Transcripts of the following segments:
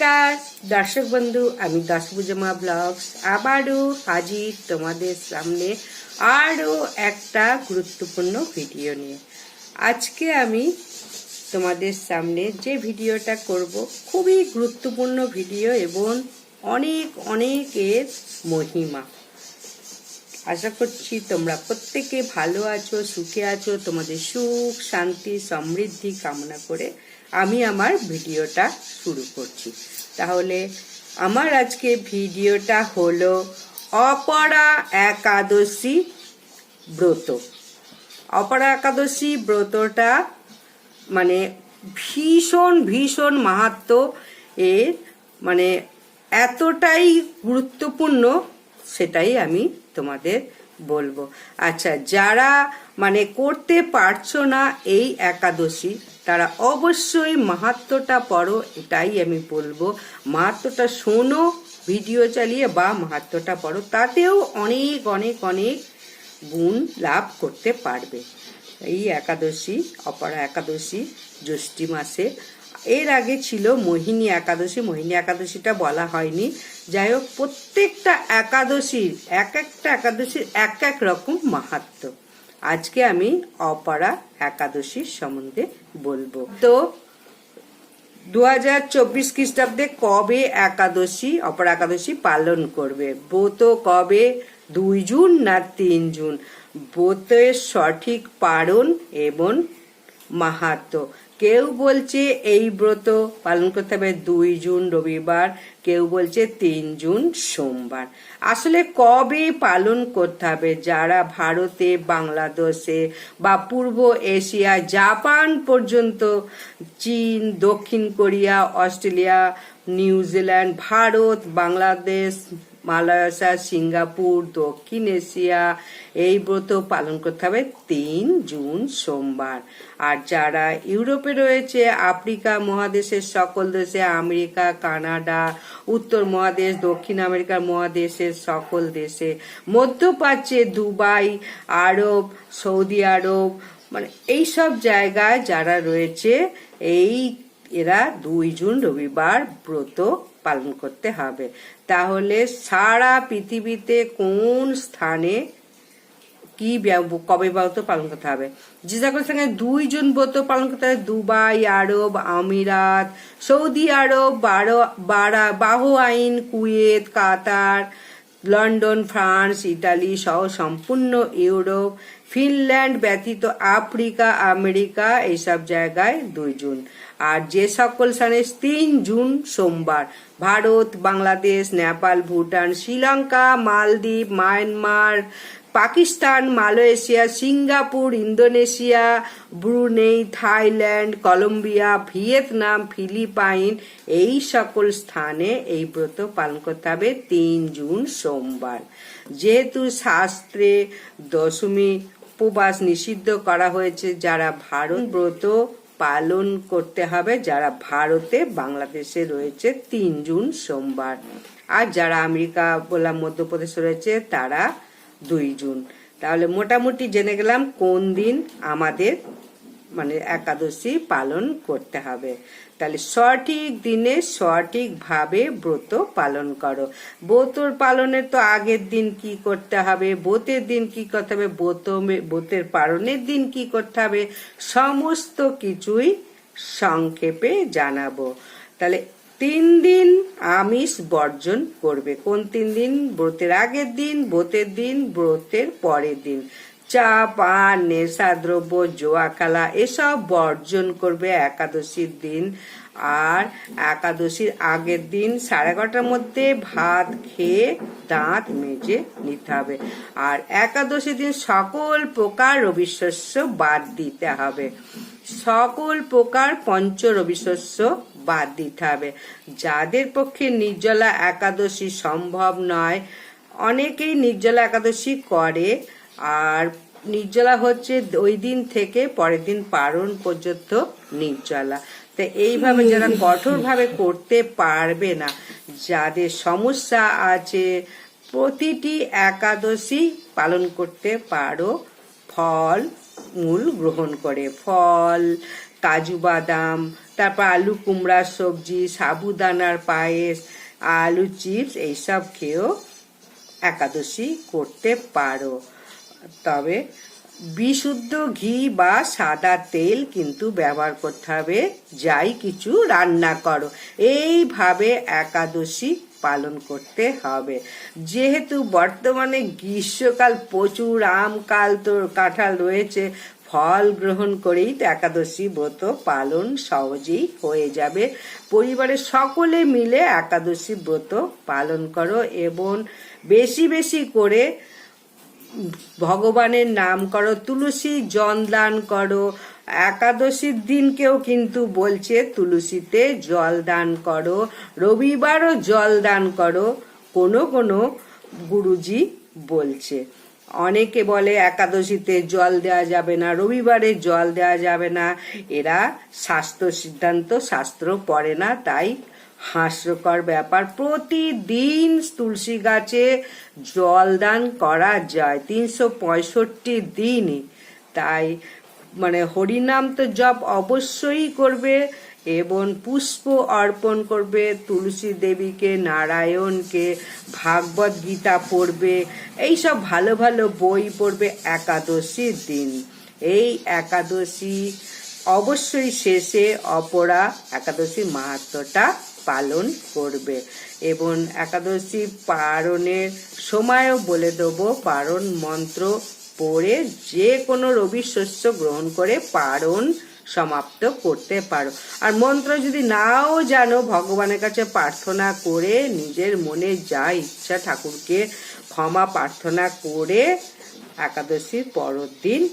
নমস্কার, দর্শক বন্ধু, আমি দশভুজমা ব্লগস। আবারও হাজির তোমাদের সামনে আরও একটা গুরুত্বপূর্ণ ভিডিও নিয়ে। আজকে আমি তোমাদের সামনে যে ভিডিওটা করব, খুবই গুরুত্বপূর্ণ ভিডিও এবং অনেক অনেকের মহিমা। আশা করছি তোমরা প্রত্যেকে ভালো আছো, সুখে আছো, তোমাদের সুখ, শান্তি, সমৃদ্ধি কামনা করে আমি আমার ভিডিওটা শুরু করছি। তাহলে আমার আজকে ভিডিওটা হলো অপরা একাদশী ব্রত। অপরা একাদশী ব্রতটা মানে ভীষণ ভীষণ মাহাত্ম এর মানে এতটাই গুরুত্বপূর্ণ সেটাই আমি তোমাদের বলব। আচ্ছা যারা মানে করতে পারছ না এই একাদশী তারা অবশ্যই মাহাত্মটা পড়ো, এটাই আমি বলব। মাহাত্মটা শোনো, ভিডিও চালিয়ে বা মাহাত্মটা পড়ো, তাতেও অনেক অনেক অনেক গুণ লাভ করতে পারবে। এই একাদশী, অপরা একাদশী, জ্যৈষ্ঠী মাসে, এর আগে ছিল মোহিনী একাদশী। মোহিনী একাদশীটা বলা হয়নি। যাই হোক, প্রত্যেকটা একাদশীর, এক একটা একাদশীর এক এক রকম মাহাত্ম। আজকে আমি অপারা একাদশীর সম্বন্ধে বলব। তো দু হাজার চব্বিশ খ্রিস্টাব্দে কবে একাদশী, অপরা একাদশী পালন করবে? ব্রত কবে? দুই জুন না তিন জুন? ব্রতের সঠিক পারণ এবং মাহাত্ম কেউ বলছে এই ব্রত পালন করতে হবে দুই জুন রবিবার, কেউ বলছে তিন জুন সোমবার। আসলে কবে পালন করতে হবে? যারা ভারতে, বাংলাদেশে বা পূর্ব এশিয়া, জাপান পর্যন্ত, চীন, দক্ষিণ Korea, Australia New Zealand Bharat, Bangladesh Malaysia, Singapore, দক্ষিণ এশিয়া, এই ব্রত পালন করতে হবে তিন জুন সোমবার। আর যারা ইউরোপে রয়েছে, আফ্রিকা মহাদেশের সকল দেশে, আমেরিকা, কানাডা, উত্তর মহাদেশ, দক্ষিণ আমেরিকার মহাদেশের সকল দেশে, মধ্যপ্রাচ্যে দুবাই, আরব, সৌদি আরব মানে এই সব জায়গায় যারা রয়েছে, এই এরা দুই জুন রবিবার ব্রত পালন করতে হবে। তাহলে সারা পৃথিবীতে কোন স্থানে কি কবে ব্রত পালন করতে হবে? যে সকল সঙ্গে দুই জন ব্রত পালন করতে হবে। দুবাই, আরব, আমিরাত, সৌদি আরব, বারো, বারা বাহো আইন Kuwait, Qatar London, France, Italy সহ সম্পূর্ণ ইউরোপ, ফিনল্যান্ড ব্যতীত আফ্রিকা, আমেরিকা এইসব জায়গায় দুই জুন। আর যে সকল স্থানে তিন জুন সোমবার, ভারত, বাংলাদেশ, নেপাল, ভুটান, শ্রীলঙ্কা, মালদ্বীপ, Myanmar Pakistan, Malaysia, Singapore, Indonesia, Brunei, Thailand, Colombia, Vietnam, Philippines, এই সকল স্থানে এই ব্রত পালন করতে হবে তিন জুন সোমবার। যেহেতু শাস্ত্রে দশমী উপবাস নিষিদ্ধ করা হয়েছে, যারা ভারত ব্রত পালন করতে হবে, যারা ভারতে বাংলাদেশে রয়েছে, তিন জুন সোমবার। আর যারা আমেরিকা বললাম মধ্যপ্রদেশে রয়েছে, তারা দুই জুন। তাহলে মোটামুটি জেনে গেলাম কোন দিন আমাদের মানে একাদশী পালন করতে হবে। তাহলে সঠিক দিনে সঠিকভাবে ব্রত পালন করো। ব্রতর পালনের তো আগের দিন কি করতে হবে? ব্রতের দিন কি করতে হবে? ব্রত ব্রতের পালনের দিন কি করতে হবে? সমস্ত কিছুই সংক্ষেপে জানাব। তাহলে তিন দিন আমিষ বর্জন করবে। কোন তিন দিন? ব্রতের আগের দিন, ব্রতের দিন, ব্রতের পরের দিন। চা, পান নেশাদ্রব্য জোয়া, খেলা, এসব বর্জন করবে একাদশীর দিন। আর একাদশীর আগের দিন সাড়ে এগারোটার মধ্যে ভাত খেয়ে দাঁত মেজে নিতে হবে। আর একাদশীর দিন সকল প্রকার রবিশস্য বাদ দিতে হবে। সকল প্রকার পঞ্চ রবিশস্য বাদ দিতে হবে। যাদের পক্ষে নির্জলা একাদশী সম্ভব নয়, অনেকেই নির্জলা একাদশী করে। আর নির্জলা হচ্ছে ওই দিন থেকে পরের দিন পারণ পর্যন্ত নির্জলা। তো এইভাবে যারা কঠোরভাবে করতে পারবে না, যাদের সমস্যা আছে, প্রতিটি একাদশী পালন করতে পারো। ফল, মূল গ্রহণ করে। ফল, কাজু বাদাম তারপর আলু কুমড়ার সবজি, সাবুদানার পায়েস, আলু, চিপস, এইসব খেয়েও একাদশী করতে পারো। তবে বিশুদ্ধ ঘি বা সাদা তেল কিন্তু ব্যবহার করতে হবে। যাই কিছু রান্না করো। এইভাবে একাদশী পালন করতে হবে। যেহেতু বর্তমানে গ্রীষ্মকাল প্রচুর আম কাল তো কাঁঠাল রয়েছে ফল গ্রহণ করেই তো একাদশী ব্রত পালন সহজেই হয়ে যাবে। পরিবারের সকলে মিলে একাদশী ব্রত পালন করো এবং বেশি বেশি করে ভগবানের নাম করো, তুলসী জন দান করো। একাদশীর দিনকেও কিন্তু বলছে, তুলসীতে জল দান করো, রবিবারও জল দান করো, কোনো কোনো গুরুজি বলছে। অনেকে বলে একাদশীতে জল দেওয়া যাবে না, রবিবারে জল দেওয়া যাবে না। এরা স্বাস্থ্য সিদ্ধান্ত, শাস্ত্র পড়ে না, তাই হাস্যকর ব্যাপার। প্রতিদিন তুলসী গাছে জলদান করা যায়, তিনশো পঁয়ষট্টি দিনই। তাই মানে হরিনাম তো জপ অবশ্যই করবে। এবং পুষ্প অর্পণ করবে, তুলসী দেবীকে, নারায়ণকে, ভাগবত গীতা পড়বে, এইসব ভালো ভালো বই পড়বে একাদশীর দিন। এই একাদশী অবশ্যই শেষে অপরা একাদশী মাহাত্মটা পালন করবে। এবং একাদশী পারণের সময়ও বলে দেবো, পারণ মন্ত্র পড়ে যে কোনো রবি শস্য গ্রহণ করে পারণ সমাপ্ত করতে পারো। আর মন্ত্র যদি নাও জানো, ভগবানের কাছে প্রার্থনা করে নিজের মনে যা ইচ্ছা ঠাকুরকে ক্ষমা প্রার্থনা করে একাদশীর পরের দিন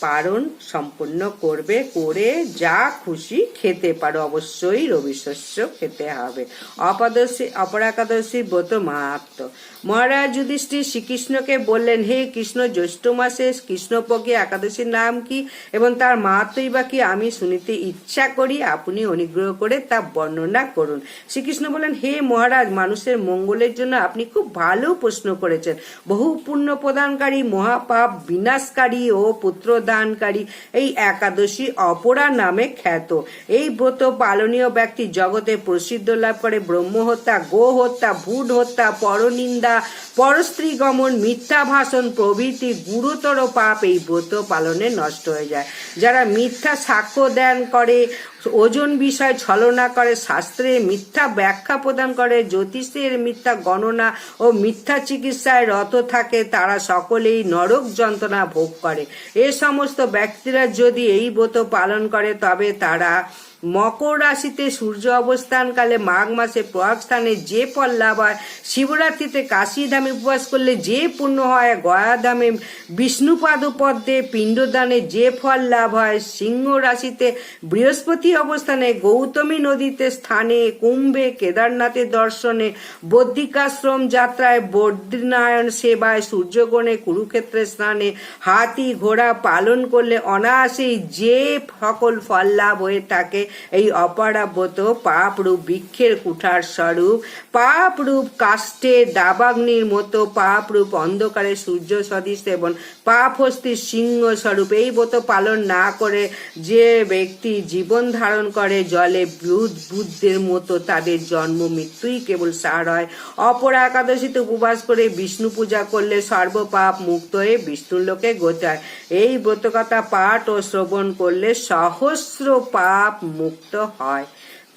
পারণ সম্পূর্ণ করবে, করে যা খুশি খেতে পারো। অবশ্যই রবি শস্য খেতে হবে। অপাদশী, অপর একাদশী ব্রত মাহাত্ম। মহারাজ যুধিষ্ঠির শ্রীকৃষ্ণকে বললেন, হে কৃষ্ণ, জ্যৈষ্ঠ মাসে কৃষ্ণপক্ষে একাদশীর নাম কি? এবং তার মাহাত্মই বা কি? আমি শুনিতে ইচ্ছা করি, আপনি অনুগ্রহ করে তা বর্ণনা করুন। শ্রীকৃষ্ণ বলেন হে মহারাজ, মানুষের মঙ্গলের জন্য আপনি খুব ভালো প্রশ্ন করেছেন। বহু পুণ্য প্রদানকারী মহাপাপ, বিনাশকারী ও পুত্র দানকারী এই একাদশী অপরা নামে খ্যাত। এই ব্রত পালনীয় ব্যক্তি জগতে প্রসিদ্ধ লাভ করে। ব্রহ্ম হত্যা গো হত্যা ভূত হত্যা পরনিন্দা পরস্ত্রী গমন মিথ্যা ভাষণ প্রভৃতি গুরুতর পাপ এই ব্রত পালনে নষ্ট হয়ে যায়। যারা মিথ্যা সাক্ষ্য দেন করে ওজন বিষয় ছলনা করে, শাস্ত্রে মিথ্যা ব্যাখ্যা প্রদান করে, জ্যোতিষের মিথ্যা গণনা ও মিথ্যা চিকিৎসায় রত থাকে, তারা সকলেই নরক যন্ত্রণা ভোগ করে। এ সমস্ত ব্যক্তিরা যদি এই ব্রত পালন করে, তবে তারা মকর রাশিতে সূর্য অবস্থানকালে মাঘ মাসে প্রয়াগ স্থানে যে ফল লাভ হয়, শিবরাত্রিতে কাশী ধামে উপবাস করলে যে পুণ্য হয়, গয়া ধামে বিষ্ণুপাদ পদ্মে পিণ্ডদানে যে ফল লাভ হয়, সিংহ রাশিতে বৃহস্পতি অবস্থানে গৌতমী নদীতে স্থানে, কুম্ভে কেদারনাথের দর্শনে, বদ্রিকাশ্রম যাত্রায় বদ্রীনারায়ণ সেবায় সূর্যগণে কুরুক্ষেত্রের স্নানে হাতি ঘোড়া পালন করলে অনায়াসেই যে সকল ফল লাভ হয়ে থাকে এই অপরাব্রত পাপ রূপ বৃক্ষের কুঠার স্বরূপ পাপ রূপ কাষ্ঠে দাবাগ্নির মতো পাপ রূপ অন্ধকারে সূর্য সদৃশ এবং পাপ হস্তির সিংহ স্বরূপ। এই ব্রত পালন না করে যে ব্যক্তি জীবন ধারণ করে জলে বুধ বুদ্ধের মতো তাদের জন্ম মৃত্যুই কেবল সার হয়। অপর একাদশীতে উপবাস করে বিষ্ণু পূজা করলে সর্বপাপ মুক্ত হয়ে বিষ্ণুর লোকে গোচায়। এই ব্রতকথা পাঠ ও শ্রবণ করলে সহস্র পাপ মুক্ত হয়।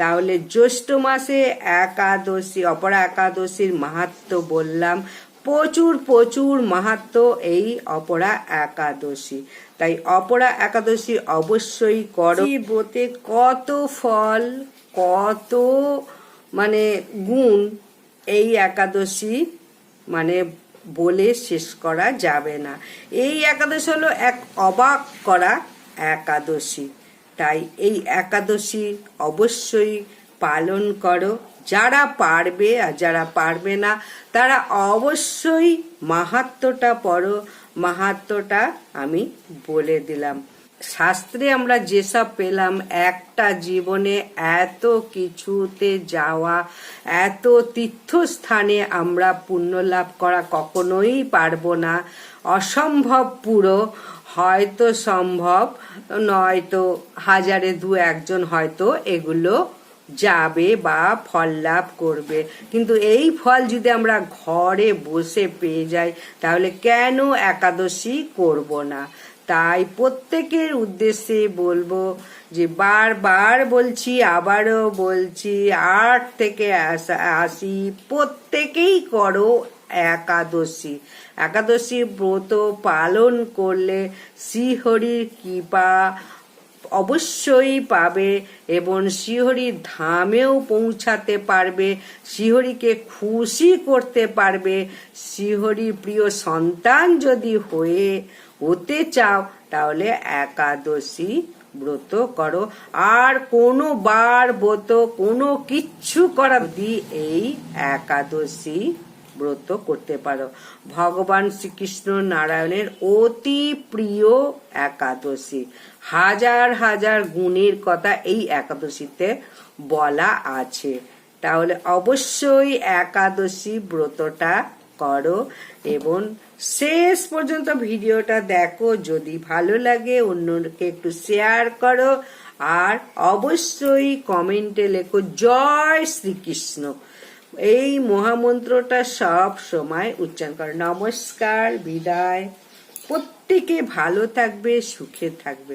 তাহলে জ্যৈষ্ঠ মাসে একাদশী, অপরা একাদশীর মাহাত্ম বললাম। প্রচুর প্রচুর মাহাত্ম এই অপরা একাদশী। তাই অপরা একাদশী অবশ্যই করো। কত ফল, কত মানে গুণ এই একাদশী মানে বলে শেষ করা যাবে না। এই একাদশী হলো এক অবাক করা একাদশী। তাই এই একাদশী অবশ্যই পালন করো। যারা পারবে আর যারা পারবে না, তারা অবশ্যই মাহাত্মটা পড়ো। মাহাত্মটা আমি বলে দিলাম। শাস্ত্রে আমরা যেসব পেলাম, একটা জীবনে এত কিছুতে যাওয়া, এত তীর্থস্থানে আমরা পুণ্য লাভ করা কখনোই পারব না। অসম্ভব পুরো। হয়তো সম্ভব, নয়তো হাজারে দু একজন হয়তো এগুলো যাবে বা ফল লাভ করবে। কিন্তু এই ফল যদি আমরা ঘরে বসে পেয়ে যাই, তাহলে কেন একাদশী করব না? তাই প্রত্যেকের উদ্দেশ্যে বলব যে বারবার বলছি, আবারও বলছি, আট থেকে আসি প্রত্যেকেই করো একাদশী। একাদশী ব্রত পালন করলে শ্রীহরির কৃপা অবশ্যই পাবে এবং শ্রীহরির ধামেও পৌঁছাতে পারবে, শ্রীহরিকে খুশি করতে পারবে। শ্রীহরির প্রিয় সন্তান যদি হয়ে হতে চাও, তাহলে একাদশী ব্রত করো। আর কোনো বার ব্রত কোনো কিচ্ছু করা দি এই একাদশী ব্রত করতে পারো। ভগবান শ্রীকৃষ্ণ নারায়ণের অতি প্রিয় একাদশী। হাজার হাজার গুণের কথা এই একাদশীতে বলা আছে। তাহলে অবশ্যই একাদশী ব্রতটা করো এবং শেষ পর্যন্ত ভিডিওটা দেখো। যদি ভালো লাগে অন্যকে একটু শেয়ার করো। আর অবশ্যই কমেন্টে লেখো, জয় শ্রীকৃষ্ণ। এই মহামন্ত্রটা সব সময় উচ্চারণ করে। নমস্কার বিদায়। প্রত্যেকে ভালো থাকবে সুখে থাকবে।